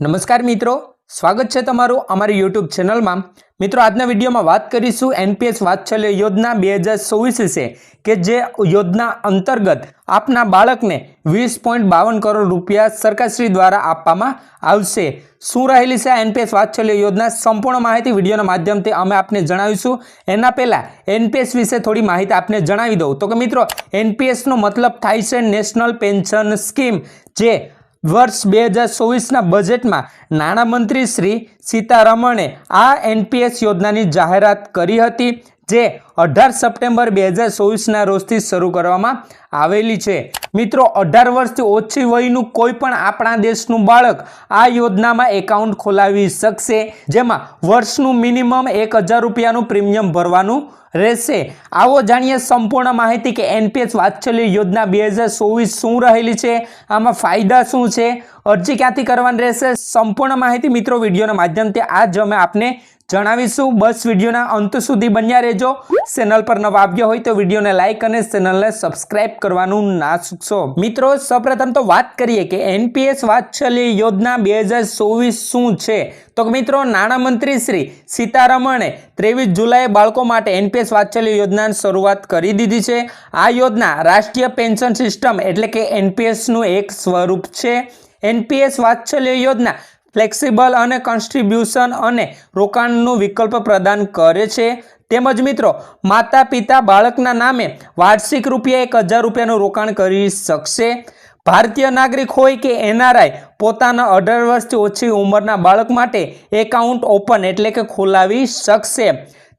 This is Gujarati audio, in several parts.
નમસ્કાર મિત્રો, સ્વાગત છે તમારું અમારી યુટ્યુબ ચેનલમાં મિત્રો, આજના વિડીયોમાં વાત કરીશું એનપીએસ વાત્સલ્ય યોજના બે હજાર ચોવીસ વિશે કે જે યોજના અંતર્ગત આપના બાળકને વીસ પોઈન્ટ બાવન કરોડ રૂપિયા સરકારશ્રી દ્વારા આપવામાં આવશે. શું રહેલી છે એનપીએસ વાત્સલ્ય યોજના? સંપૂર્ણ માહિતી વિડીયોના માધ્યમથી અમે આપને જણાવીશું. એના પહેલાં એનપીએસ વિશે થોડી માહિતી આપને જણાવી દઉં. તો કે મિત્રો એનપીએસનો મતલબ થાય છે નેશનલ પેન્શન સ્કીમ જે વર્ષ બે હજાર ચોવીસના બજેટમાં નાણામંત્રી શ્રી સીતારમણે આ એનપીએસ યોજનાની જાહેરાત કરી હતી. જે અઢાર સપ્ટેમ્બર બે હજાર ચોવીસના રોજથી શરૂ કરવામાં આવેલી છે. મિત્રો, અઢાર વર્ષથી ઓછી વયનું કોઈ પણ આપણા દેશનું બાળક આ યોજનામાં એકાઉન્ટ ખોલાવી શકશે, જેમાં વર્ષનું મિનિમમ એક હજાર રૂપિયાનું પ્રીમિયમ ભરવાનું રહેશે. આવો જાણીએ સંપૂર્ણ માહિતી કે એનપીએસ વાત્સલ્ય યોજના બે હજાર ચોવીસ શું રહેલી છે, આમાં ફાયદા શું છે, અરજી ક્યાંથી કરવાની રહેશે, સંપૂર્ણ માહિતી મિત્રો વિડીયોના માધ્યમથી આજ અમે આપને જણાવીશું. બસ વિડીયોના અંત સુધી બન્યા રહેજો. ચેનલ પર નવા આવ્યો હોય તો વિડીયોને લાઇક અને ચેનલને સબસ્ક્રાઇબ કરવાનું ના ચૂકશો. મિત્રો, સૌપ્રથમ તો વાત કરીએ કે એનપીએસ વાત્સલ્ય યોજના બે શું છે? તો મિત્રો, નાણામંત્રી શ્રી સીતારમણે ત્રેવીસ જુલાઈએ બાળકો માટે એનપીએસ વાત્સલ્ય યોજનાની શરૂઆત કરી દીધી છે. આ યોજના રાષ્ટ્રીય પેન્શન સિસ્ટમ એટલે કે એનપીએસનું એક સ્વરૂપ છે. એનપીએસ વાત્સલ્ય યોજના ફ્લેક્સિબલ અને કન્સ્ટ્રીબ્યુશન અને રોકાણનું વિકલ્પ પ્રદાન કરે છે. તેમજ મિત્રો, માતા, પિતા, બાળકના નામે વાર્ષિક રૂપિયા એક હજાર રૂપિયાનું રોકાણ કરી શકશે. ભારતીય નાગરિક હોય કે એનઆરઆઈ, પોતાના અઢાર વર્ષથી ઓછી ઉંમરના બાળક માટે એકાઉન્ટ ઓપન એટલે કે ખોલાવી શકશે.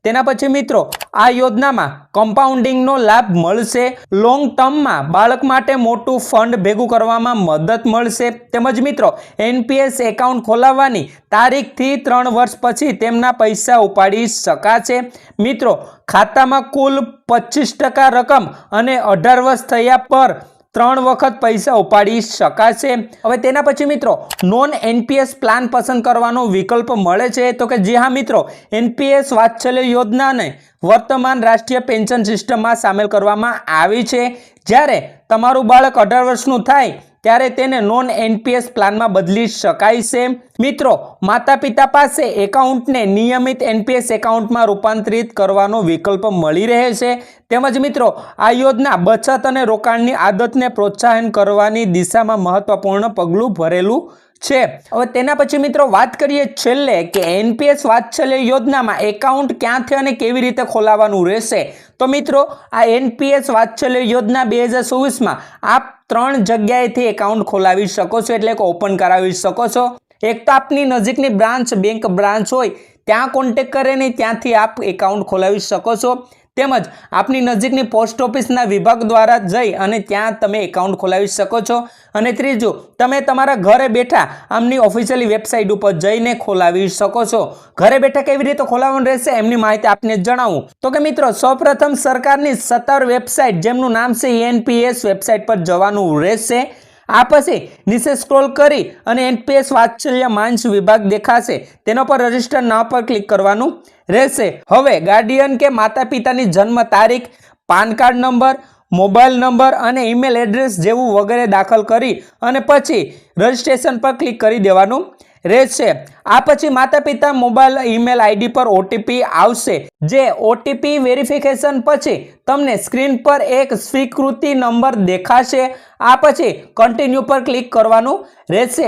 તેના પછી મિત્રો, આ યોજનામાં કમ્પાઉન્ડિંગનો લાભ મળશે. લોંગ ટર્મમાં બાળક માટે મોટું ફંડ ભેગું કરવામાં મદદ મળશે. તેમજ મિત્રો એનપીએસ એકાઉન્ટ ખોલાવવાની તારીખથી ત્રણ વર્ષ પછી તેમના પૈસા ઉપાડી શકાશે. મિત્રો, ખાતામાં કુલ પચીસ ટકા રકમ અને અઢાર વર્ષ થયા પર ત્રણ વખત પૈસા ઉપાડી શકાશે. હવે તેના પછી મિત્રો નોન એનપીએસ પ્લાન પસંદ કરવાનો વિકલ્પ મળે છે. તો કે જી હા મિત્રો એનપીએસ વાત્સલ્ય યોજનાને વર્તમાન રાષ્ટ્રીય પેન્શન સિસ્ટમમાં સામેલ કરવામાં આવી છે. જ્યારે તમારું બાળક અઢાર વર્ષનું થાય, ત્યારે તેને નોન એનપીએસ પ્લાનમાં બદલી શકાય છે. મિત્રો માતા પિતા પાસે એકાઉન્ટને નિયમિત એનપીએસ એકાઉન્ટમાં રૂપાંતરિત કરવાનો વિકલ્પ મળી રહે છે. તેમજ મિત્રો, આ યોજના બચત અને રોકાણની આદતને પ્રોત્સાહન કરવાની દિશામાં મહત્વપૂર્ણ પગલું ભરેલું છે. હવે તેના પછી મિત્રો વાત કરીએ છેલ્લે કે એનપીએસ વાત્સલ્ય યોજનામાં એકાઉન્ટ ક્યાંથી અને કેવી રીતે ખોલાવવાનું રહેશે? તો મિત્રો, આ એનપીએસ વાત્સલ્ય યોજના બે હજાર ચોવીસમાં આપ ત્રણ જગ્યાએથી એકાઉન્ટ ખોલાવી શકો છો, એટલે કે ઓપન કરાવી શકો છો. એક તો આપની નજીકની બ્રાન્ચ, બેંક બ્રાન્ચ હોય, ત્યાં કોન્ટેક કરીને ત્યાંથી આપ એકાઉન્ટ ખોલાવી શકો છો. તેમજ આપની નજીકની પોસ્ટ ઓફિસના વિભાગ દ્વારા જઈ અને ત્યાં તમે એકાઉન્ટ ખોલાવી શકો છો. અને ત્રીજું, તમે તમારા ઘરે બેઠા આમની ઓફિશિયલી વેબસાઇટ ઉપર જઈને ખોલાવી શકો છો. ઘરે બેઠા કેવી રીતે ખોલાવવાનું રહેશે એમની માહિતી આપને જણાવું. તો કે મિત્રો, સૌપ્રથમ સરકારની સત્તર વેબસાઇટ જેમનું નામ છે એનપીએસ વેબસાઇટ પર જવાનું રહેશે. આ પછી નીચે સ્ક્રોલ કરી અને એનપીએસ વાત્સલ્ય માંચ વિભાગ દેખાશે. તેના પર રજિસ્ટર ના પર ક્લિક કરવાનું રહેશે. હવે ગાર્ડિયન કે માતા પિતાની જન્મ તારીખ, PAN card number mobile number અને ઈમેલ એડ્રેસ જેવું વગેરે દાખલ કરી અને પછી રજિસ્ટ્રેશન પર ક્લિક કરી દેવાનું રહેશે. આ પછી માતા પિતા મોબાઈલ, ઈમેલ, આઈડી પર ઓટીપી આવશે, જે ઓટીપી વેરિફિકેશન પછી તમને સ્ક્રીન પર એક સ્વીકૃતિ નંબર દેખાશે. આ પછી કન્ટિન્યુ પર ક્લિક કરવાનું રહેશે.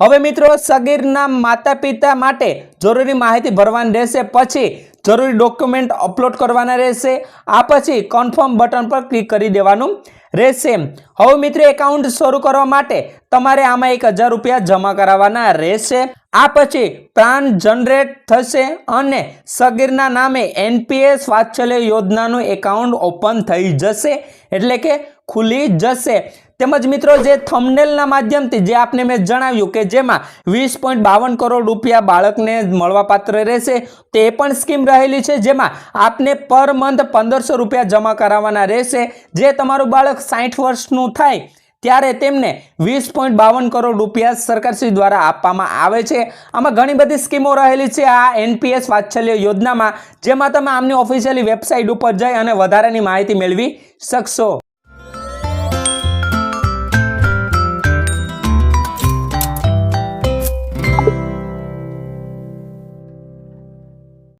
હવે મિત્રો, સગીરના માતા પિતા માટે જરૂરી માહિતી ભરવાની રહેશે, પછી જરૂરી ડોક્યુમેન્ટ અપલોડ કરવાના રહેશે. આ પછી કન્ફર્મ બટન પર ક્લિક કરી દેવાનું રહેશે હવે મિત્રો એકાઉન્ટ શરૂ કરવા માટે તમારે આમાં એક હજાર રૂપિયા જમા કરાવવાના રહેશે. આ પછી પ્લાન જનરેટ થશે અને સગીરના નામે એનપીએસ વાત્સલ્ય યોજનાનું એકાઉન્ટ ઓપન થઈ જશે. એટલે કે ખુલી જશે. તેમજ મિત્રો જે થમનેલના માધ્યમથી જે આપને મેં જણાવ્યું કે જેમાં વીસ કરોડ રૂપિયા બાળકને મળવાપાત્ર રહેશે, તે પણ સ્કીમ રહેલી છે જેમાં આપને પર મંથ પંદરસો રૂપિયા જમા કરાવવાના રહેશે. જે તમારું બાળક સાઠ વર્ષનું થાય, ત્યારે તેમને વીસ પોઈન્ટ બાવન કરોડ રૂપિયા સરકારશ્રી દ્વારા આપવામાં આવે છે. આમાં ઘણી બધી સ્કીમો રહેલી છે આ એનપીએસ વાત્સલ્ય યોજનામાં, જેમાં તમે આમની ઓફિશિયલી વેબસાઇટ ઉપર જઈ અને વધારાની માહિતી મેળવી શકશો.